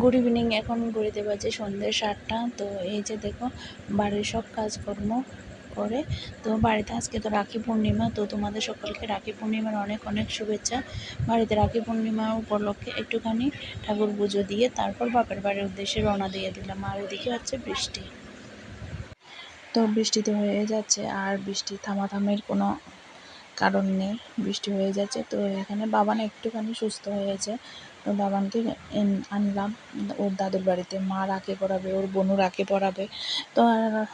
Good evening এখন ঘড়িতে বাজে সন্ধ্যে সাতটা। তো এই যে দেখো, বাড়ির সব কাজকর্ম করে। তো বাড়িতে আজকে তো রাখি পূর্ণিমা, তো তোমাদের সকলকে রাখি পূর্ণিমার অনেক অনেক শুভেচ্ছা। বাড়িতে রাখি পূর্ণিমা উপলক্ষে একটুখানি ঠাকুর পুজো দিয়ে তারপর বাপের বাড়ির উদ্দেশ্যে রওনা দিয়ে দিলাম। আর এদিকে হচ্ছে বৃষ্টি। তো বৃষ্টি তো হয়ে যাচ্ছে, আর বৃষ্টি থামাথামের কোনো কারণ নেই বৃষ্টি হয়ে যাচ্ছে। তো এখানে বাবান একটুখানি সুস্থ হয়েছে। তো বাবানকে আনলাম। ওর দাদুর বাড়িতে। মা রাখে পড়াবে, ওর বোনও রাখে পড়াবে। তো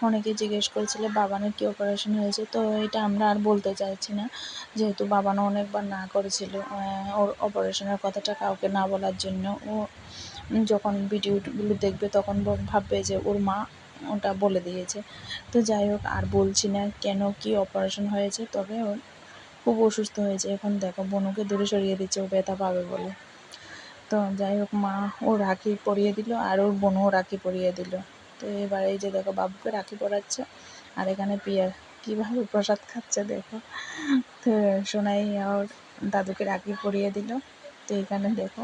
অনেকে জিজ্ঞেস করেছিল, বাবানের কী অপারেশন হয়েছে? তো এটা আমরা আর বলতে চাইছি না। যেহেতু বাবানও অনেকবার না করেছিল ওর অপারেশনের কথাটা কাউকে না বলার জন্য। ও যখন ভিডিওগুলো দেখবে, তখন ভাববে যে ওর মা ওটা বলে দিয়েছে। তো যাই হোক, আর বলছি না কেন কি অপারেশন হয়েছে। তবে ওর খুব অসুস্থ হয়েছে। এখন দেখো, বনুকে দূরে সরিয়ে দিচ্ছে, ও ব্যথা পাবে বলে। তো যাই হোক, মা ও রাখি পরিয়ে দিল আর ওর বোনও রাখি পরিয়ে দিল। তো এবার এই যে দেখো, বাবুকে রাখি পরাচ্ছে আর এখানে পিয়া কীভাবে প্রসাদ খাচ্ছে দেখো। তো সোনাই ওর দাদুকে রাখি পরিয়ে দিল। তো এখানে দেখো,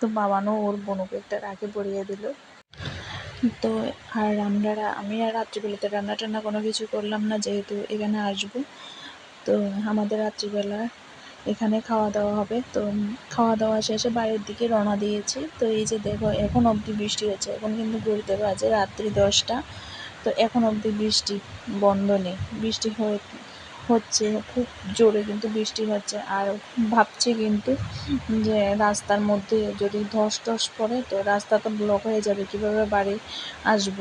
তো বাবানও ওর বোনকে একটা রাখি পরিয়ে দিল। তো আর আমরা আমি আর রাত্রিবেলাতে রান্না টান্না কোনো কিছু করলাম না, যেহেতু এখানে আসব। তো আমাদের রাত্রিবেলা এখানে খাওয়া দাওয়া হবে। তো খাওয়া দাওয়া শেষে বাড়ির দিকে রওনা দিয়েছি। তো এই যে দেখো, এখন অবধি বৃষ্টি হচ্ছে। এখন কিন্তু ঘুরতে বাজে রাত্রি দশটা। তো এখন অবধি বৃষ্টি বন্ধ নেই। বৃষ্টি হচ্ছে, খুব জোরে কিন্তু বৃষ্টি হচ্ছে। আর ভাবছি কিন্তু যে রাস্তার মধ্যে যদি ধস টস পড়ে, তো রাস্তা তো ব্লক হয়ে যাবে। কীভাবে বাড়ি আসব?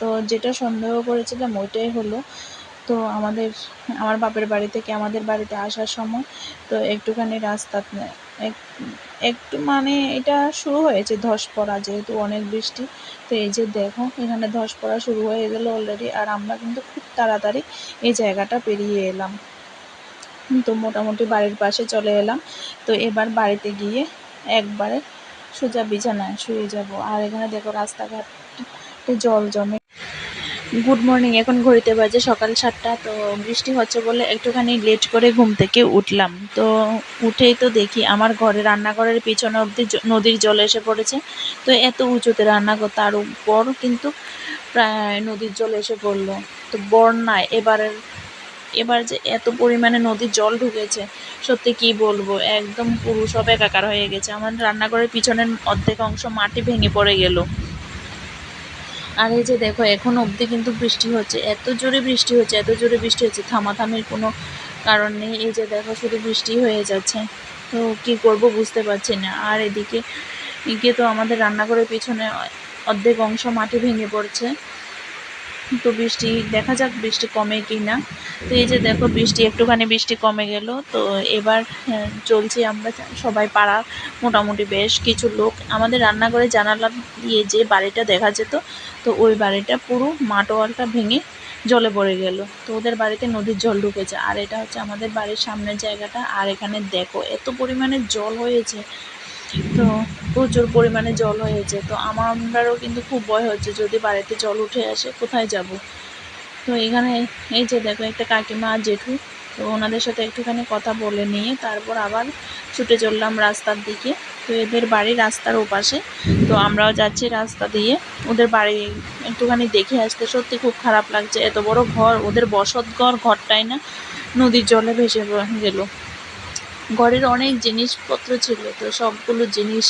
তো যেটা সন্দেহ করেছিলাম, ওইটাই হলো তো আমাদের, আমার বাপের বাড়ি থেকে আমাদের বাড়িতে আসার সময় তো একটুখানি রাস্তা, এক- একটু মানে এটা শুরু হয়েছে ধস পড়া যেহেতু অনেক বৃষ্টি। তো এই যে দেখো, এখানে ধস পড়া শুরু হয়ে গেল অলরেডি আর আমরা কিন্তু খুব তাড়াতাড়ি এই জায়গাটা পেরিয়ে এলাম। তো মোটামুটি বাড়ির পাশে চলে এলাম। তো এবার বাড়িতে গিয়ে একবারে সোজা বিছানায় শুয়ে যাব। আর এখানে দেখো রাস্তাঘাট জল জমে গুড মর্নিং এখন ঘড়িতে বাজে সকাল সাতটা, তো বৃষ্টি হচ্ছে বলে একটুখানি লেট করে ঘুম থেকে উঠলাম। তো উঠেই তো দেখি আমার ঘরে, রান্নাঘরের পিছনে অবধি নদীর জল এসে পড়েছে। তো এত উঁচুতে রান্না কর, তার উপর কিন্তু প্রায় নদীর জল এসে পড়ল। তো বন্যায় এবারের, এবার যে এত পরিমাণে নদীর জল ঢুকেছে, সত্যি কি বলব? একদম পুরো সব একাকার হয়ে গেছে। আমার রান্নাঘরের পিছনের অর্ধেক অংশ মাটি ভেঙে পড়ে গেল। আর এই যে দেখো, এখন অবধি কিন্তু বৃষ্টি হচ্ছে। এত জোরে বৃষ্টি হচ্ছে, এত জোরে বৃষ্টি হচ্ছে, থামাথামির কোনো কারণ নেই। এই যে দেখো, শুধু বৃষ্টি হয়ে যাচ্ছে। তো কি করব বুঝতে পারছি না। আর এদিকে এদিকে তো আমাদের রান্নাঘরের পিছনে অর্ধেক অংশ মাটি ভেঙে পড়ছে। তো বৃষ্টি দেখা যাক বৃষ্টি কমে কি না তো এই যে দেখো বৃষ্টি একটুখানি বৃষ্টি কমে গেল। তো এবার হ্যাঁ, চলছি আমরা সবাই পাড়ার মোটামুটি বেশ কিছু লোক। আমাদের রান্নাঘরে জানালা দিয়ে যে বাড়িটা দেখা যেত তো ওই বাড়িটা পুরো মাটোয়ালটা ভেঙে জলে পড়ে গেল। তো ওদের বাড়িতে নদীর জল ঢুকেছে। আর এটা হচ্ছে আমাদের বাড়ির সামনের জায়গাটা। আর এখানে দেখো এত পরিমাণে জল হয়েছে। তো প্রচুর পরিমাণে জল হয়েছে। তো আমারও কিন্তু খুব ভয় হচ্ছে যদি বাড়িতে জল উঠে আসে, কোথায় যাব? তো এখানে এই যে দেখো একটা কাকিমা আর জেঠু, তো ওনাদের সাথে একটুখানি কথা বলে নিয়ে তারপর আবার ছুটে চললাম রাস্তার দিকে। তো এদের বাড়ি রাস্তার ওপাশে। তো আমরাও যাচ্ছি রাস্তা দিয়ে। ওদের বাড়ি একটুখানি দেখে আসতে সত্যি খুব খারাপ লাগছে। এত বড় ঘর, ওদের বসত ঘর, ঘরটাই না নদীর জলে ভেসে গেল। ঘরের অনেক জিনিসপত্র ছিল তো সবগুলো জিনিস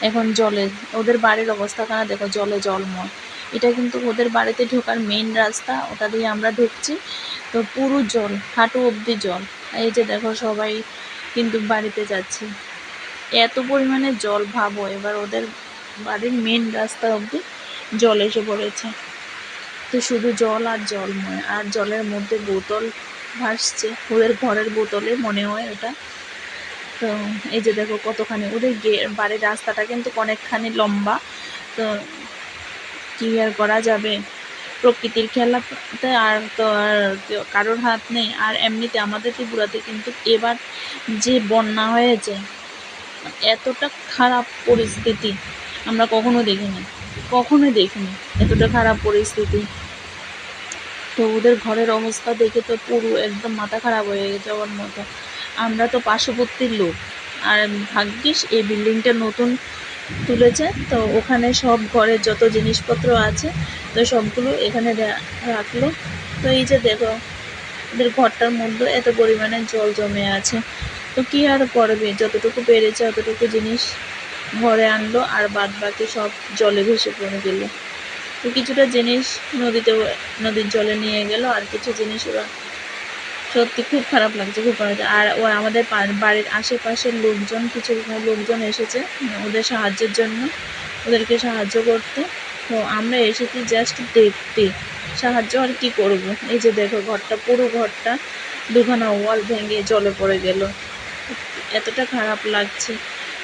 এখন জলে। ওদের বাড়ির অবস্থা অবস্থাখানা দেখো? জলে জলময়। এটা কিন্তু ওদের বাড়িতে ঢোকার মেইন রাস্তা, ওটা দিয়ে আমরা ঢুকছি। তো পুরো জল, হাঁটু অবধি জল। এই যে দেখো সবাই কিন্তু বাড়িতে যাচ্ছে। এত পরিমাণে জল, ভাবো, এবার ওদের বাড়ির মেন রাস্তা অবধি জল এসে পড়েছে। তো শুধু জল আর জলময়, আর জলের মধ্যে বোতল ভাসছে। ওদের ঘরের বোতলে মনে হয় ওটা তো এই যে দেখো কতখানি ওদের গে- বাড়ির রাস্তাটা কিন্তু অনেকখানি লম্বা। তো কি আর করা যাবে? প্রকৃতির খেলাতে আর তো আর কারোর হাত নেই। আর এমনিতে আমাদের ত্রিপুরাতে কিন্তু এবার যে বন্যা হয়েছে, এতটা খারাপ পরিস্থিতি আমরা কখনো দেখিনি। কখনোই দেখিনি এতটা খারাপ পরিস্থিতি। তো ওদের ঘরের অবস্থা দেখে তো পুরো একদম মাথা খারাপ হয়ে যাওয়ার মতো। আমরা তো পার্শ্ববর্তীর লোক। আর ভাগ্যিস এই বিল্ডিংটা নতুন তুলেছে, তো ওখানে সব ঘরের যত জিনিসপত্র আছে, তো সবগুলো এখানে রাখল। তো এই যে দেখো ওদের ঘরটার মধ্যে এত পরিমাণে জল জমে আছে। তো কি আর করবে? যতটুকু পেরেছে অতটুকু জিনিস ঘরে আনলো, আর বাদ বাকি সব জলে ভেসে পড়ে গেল। তো কিছুটা জিনিস নদীতে নদীর জলে নিয়ে গেল, আর কিছু জিনিস ওরা সত্যি খুব খারাপ লাগছে, খুব খারাপ আর ও আমাদের বাড়ির আশেপাশের লোকজন, কিছু লোকজন এসেছে ওদের সাহায্যের জন্য, ওদেরকে সাহায্য করতে। তো আমরা এসেছি জাস্ট দেখতে। সাহায্য আর কি করব? এই যে দেখো, ঘরটা, পুরো ঘরটা দুখানা ওয়াল ভেঙে জলে পড়ে গেল। এতটা খারাপ লাগছে।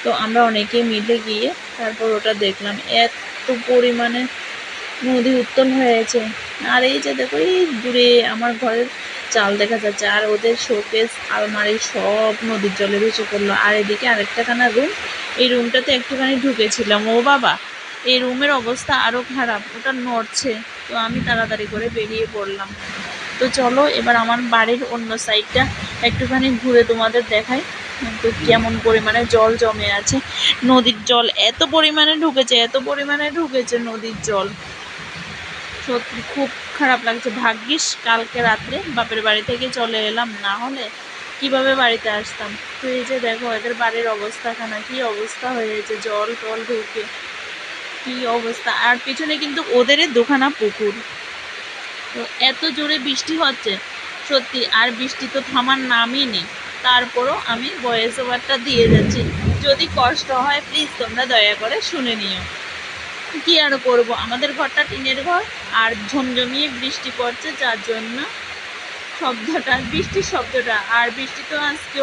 তো আমরা অনেকে মিলে গিয়ে তারপর ওটা দেখলাম, এত পরিমাণে নদী উত্তল হয়েছে। আর এই যে দেখো, এই দূরে আমার ঘরের চাল দেখা যাচ্ছে, আর ওদের শোকেস আলমারি সব নদীর জলে ভেসে পড়ল। আর এদিকে আরেকটা খানা রুম এই রুমটাতে একটুখানি ঢুকেছিলাম। ও বাবা, এই রুমের অবস্থা আরও খারাপ, ওটা নড়ছে। তো আমি তাড়াতাড়ি করে বেরিয়ে পড়লাম। তো চলো, এবার আমার বাড়ির অন্য সাইডটা একটুখানি ঘুরে তোমাদের দেখাই। তো কেমন পরিমাণে জল জমে আছে। নদীর জল এত পরিমাণে ঢুকেছে, এত পরিমাণে ঢুকেছে নদীর জল। সত্যি, খুব খারাপ লাগছে। ভাগ্যিস কালকে রাত্রে বাপের বাড়ি থেকে চলে এলাম। না হলে কীভাবে বাড়িতে আসতাম? তো এই যে দেখো, এদের বাড়ির অবস্থাখানা কি অবস্থা হয়েছে? জল টল ঢুকে কি অবস্থা? আর পিছনে কিন্তু ওদেরই দুখানা পুকুর। তো এত জোরে বৃষ্টি হচ্ছে, সত্যি। আর বৃষ্টি তো থামার নামই নেই। তারপরও আমি ভয়েস ওভারটা দিয়ে যাচ্ছি। যদি কষ্ট হয় প্লিজ তোমরা দয়া করে শুনে নিও। কি আর করব? আমাদের ঘরটা টিনের ঘর, আর ঝমঝমিয়ে বৃষ্টি পড়ছে, যার জন্য শব্দটা, বৃষ্টির শব্দটা। আর বৃষ্টি তো আজকে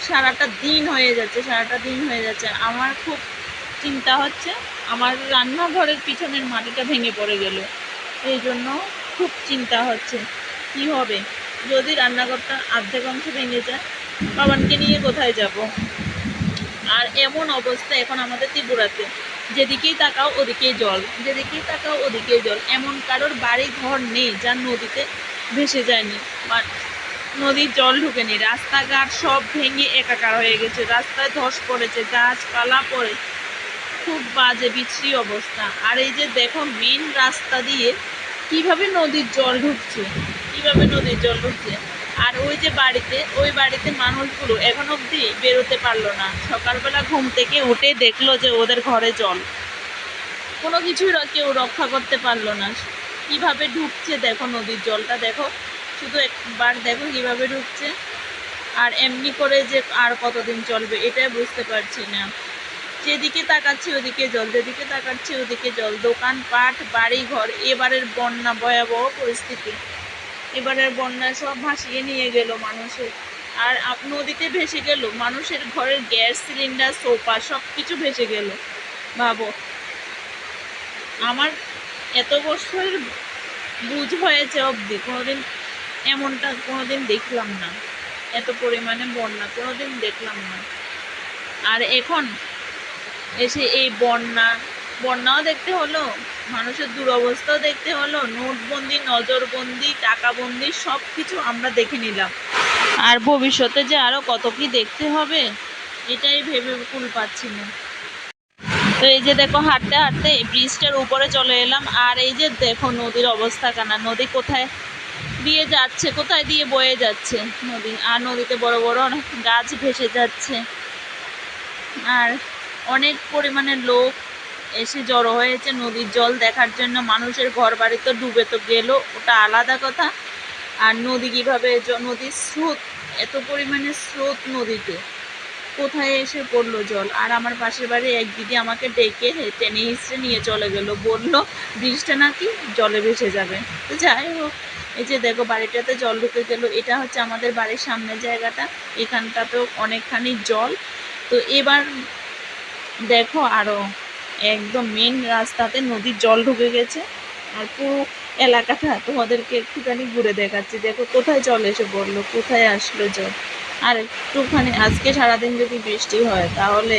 সারাটা দিন হয়ে যাচ্ছে, সারাটা দিন হয়ে যাচ্ছে। আমার খুব চিন্তা হচ্ছে, আমার রান্নাঘরের পিছনের মাটিটা ভেঙে পড়ে গেল। এই জন্য খুব চিন্তা হচ্ছে, কি হবে? যদি রান্নাঘরটা অর্ধেক অংশ ভেঙে যায়, বাবানকে নিয়ে কোথায় যাব? আর এমন অবস্থা এখন আমাদের ত্রিপুরাতে। যেদিকেই তাকাও ওদিকেই জল, যেদিকেই তাকাও ওদিকেই জল। এমন কারোর বাড়ি ঘর নেই যার নদীতে ভেসে যায়নি। বাট নদীর জল ঢুকেনি। রাস্তাঘাট সব ভেঙে একাকার হয়ে গেছে। রাস্তায় ধস পড়েছে, গাছপালা পড়ে। খুব বাজে বিশ্রী অবস্থা। আর এই যে দেখো মেন রাস্তা দিয়ে কীভাবে নদীর জল ঢুকছে? কীভাবে নদীর জল ঢুকছে? আর ওই যে বাড়িতে, ওই বাড়িতে মানুষগুলো এখন অবধি বেরোতে পারল না। সকালবেলা ঘুম থেকে উঠে দেখল যে ওদের ঘরে জল। কোনো কিছুই কেউ রক্ষা করতে পারল না। কীভাবে ঢুকছে দেখো নদীর জলটা, দেখো। শুধু একবার দেখো কীভাবে ঢুকছে। আর এমনি করে যে আর কতদিন চলবে, এটাই বুঝতে পারছি না। যেদিকে তাকাচ্ছি ওদিকে জল, যেদিকে তাকাচ্ছি ওদিকে জল। দোকান পাট বাড়ি ঘর এবারের বন্যা, ভয়াবহ পরিস্থিতি। এবারের বন্যায় সব ভাসিয়ে নিয়ে গেল মানুষের। আর নদীতে ভেসে গেল, মানুষের ঘরের গ্যাস সিলিন্ডার, সোফা সব কিছু ভেসে গেল। ভাবো, আমার এত বছরের বুঝ হয়েছে অবধি, কোনোদিন এমনটা কোনোদিন দেখলাম না। এত পরিমাণে বন্যা কোনোদিন দেখলাম না। আর এখন এসে এই বন্যা বন্যাও দেখতে হলো, মানুষের দুরবস্থাও দেখতে হলো, নোটবন্দি, নজরবন্দি, টাকাবন্দি সব কিছু আমরা দেখে নিলাম। আর ভবিষ্যতে যে আরও কত কি দেখতে হবে, এটাই ভেবে কুল পাচ্ছি না। তো এই যে দেখো, হাঁটতে হাঁটতে এই ব্রিজটার উপরে চলে এলাম, আর এই যে দেখো নদীর অবস্থা কানা, নদী কোথায় দিয়ে যাচ্ছে, কোথায় দিয়ে বয়ে যাচ্ছে নদী, আর নদীতে বড় বড় অনেক গাছ ভেসে যাচ্ছে। আর অনেক পরিমাণে লোক এসে জড়ো হয়েছে নদীর জল দেখার জন্য। মানুষের ঘর বাড়ি তো ডুবে তো গেল, ওটা আলাদা কথা। আর নদী কীভাবে নদীর স্রোত, এত পরিমাণে স্রোত নদীতে। কোথায় এসে পড়ল জল? আর আমার পাশের বাড়ি এক দিদি আমাকে ডেকে টেনে হিসড়ে নিয়ে চলে গেল। বলল ব্রিজটা নাকি জলে ভেসে যাবে? তো যাই হোক, এই যে দেখো বাড়িটাতে জল ঢুকে গেল। এটা হচ্ছে আমাদের বাড়ির সামনের জায়গাটা। এখানটাতেও অনেকখানি জল। তো এবার দেখো আরও একদম মেন রাস্তাতে নদীর জল ঢুকে গেছে। আর পুরো এলাকাটা তোমাদেরকে একটুখানি ঘুরে দেখাচ্ছি। দেখো, কোথায় জল এসে পড়ল, কোথায় আসলো জল। আর একটুখানি, আজকে সারাদিন যদি বৃষ্টি হয়, তাহলে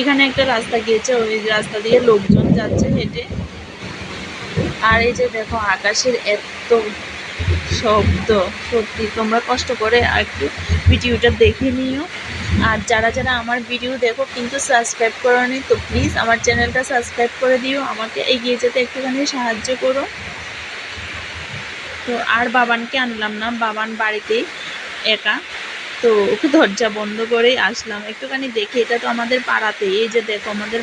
এখানে একটা রাস্তা গিয়েছে, ওই রাস্তা দিয়ে লোকজন যাচ্ছে হেঁটে। আর এই যে দেখো, আকাশের এত শব্দ, সত্যি তোমরা কষ্ট করে আর একটু ভিডিওটা দেখে নিও। আর যারা যারা আমার ভিডিও দেখো কিন্তু সাবস্ক্রাইব করোনি, তো প্লিজ আমার চ্যানেলটা সাবস্ক্রাইব করে দিও। আমাকে এগিয়ে যেতে একটুখানি সাহায্য করো। তো আর বাবানকে আনলাম না, বাবান বাড়িতেই একা। তো ওকে দরজা বন্ধ করেই আসলাম। একটুখানি দেখি, এটা তো আমাদের পাড়াতেই। এই যে দেখো, আমাদের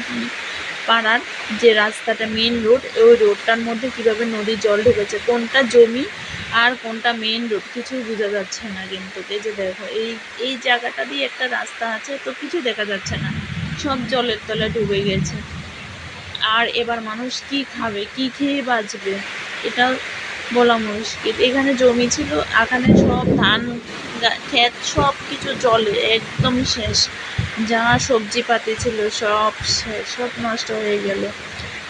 পাড়ার যে রাস্তাটা মেন রোড ওই রোডটার মধ্যে কীভাবে নদীর জল ঢুকেছে, কোনটা জমি আর কোনটা মেন রোড কিছুই বোঝা যাচ্ছে না কিন্তু। এই যে দেখো, এই এই জায়গাটা দিয়ে একটা রাস্তা আছে, তো কিছু দেখা যাচ্ছে না। সব জলের তলে ডুবে গেছে। আর এবার মানুষ কি খাবে, কি খেয়ে বাঁচবে এটা বলা মুশকিল। এখানে জমি ছিল, এখানে সব ধান ক্ষেত সব কিছু জলে একদম শেষ। যা সবজি পাতি ছিল সব সব নষ্ট হয়ে গেল।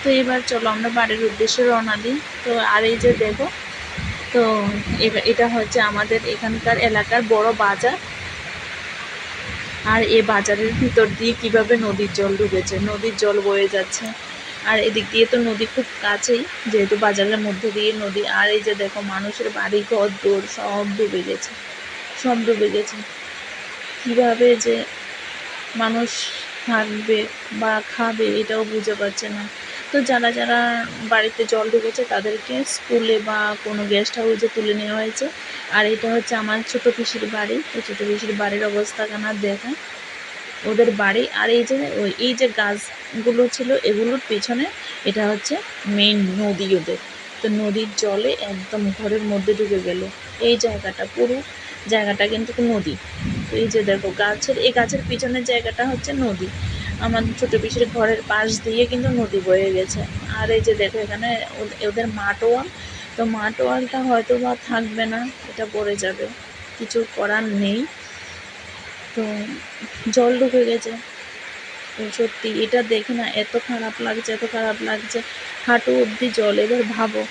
তো এবার চলো আমরা বাড়ির উদ্দেশ্যে রওনা দিই। তো আর এই যে দেখো, তো এবার এটা হচ্ছে আমাদের এখানকার এলাকার বড় বাজার। আর এ বাজারের ভিতর দিয়ে কীভাবে নদীর জল ঢুকেছে নদীর জল বয়ে যাচ্ছে। আর এদিক দিয়ে তো নদী খুব কাছেই, যেহেতু বাজারের মধ্যে দিয়ে নদী। আর এই যে দেখো, মানুষের বাড়ি, ঘর দৌড় সব ডুবে গেছে, সব ডুবে গেছে। কীভাবে যে মানুষ থাকবে বা খাবে, এটাও বুঝে পাচ্ছে না। তো যারা যারা বাড়িতে জল ঢুকেছে, তাদেরকে স্কুলে বা কোনো গেস্ট হাউসে তুলে নেওয়া হয়েছে। আর এটা হচ্ছে আমার ছোটো পিসির বাড়ি। তো ছোটো পিসির বাড়ির অবস্থা কেন দেখায় ওদের বাড়ি আর এই যে, ওই, এই যে গাছগুলো ছিল, এগুলোর পেছনে এটা হচ্ছে মেইন নদী ওদের। তো নদীর জলে একদম ঘরের মধ্যে ঢুকে গেল। এই জায়গাটা পুরো জায়গাটা কিন্তু নদী। এই যে দেখো, গাছের এই গাছের পিছনের জায়গাটা হচ্ছে নদী। আমার ছোটো পিসির ঘরের পাশ দিয়ে কিন্তু নদী বয়ে গেছে। আর এই যে দেখো, এখানে ওদ- ওদের মাটোয়াল তো মাটোয়ালটা হয়তো বা থাকবে না, এটা পড়ে যাবে। কিছু করার নেই। তো জল ঢুকে গেছে। তো সত্যি, এটা দেখে না এত খারাপ লাগছে, এত খারাপ লাগছে। হাঁটু অবধি জল, এবার ভাবো।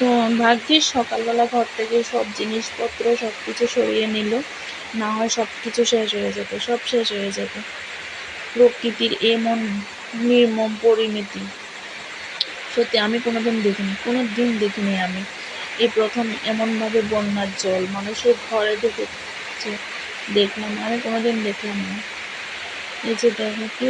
তো ভাগ্যিস সকালবেলা ঘর থেকে সব জিনিসপত্র সব কিছু সরিয়ে নিল। না হয় সব কিছু শেষ হয়ে যেত, সব শেষ হয়ে যেত। প্রকৃতির এমন নির্মম পরিণতি। সত্যি, আমি কোনোদিন দেখিনি কোনো দিন দেখিনি আমি। এই প্রথম এমনভাবে বন্যার জল, মানুষের ঘরে ঢুকেছে দেখলাম, আমি কোনোদিন দেখলাম না। এই যে দেখো, কি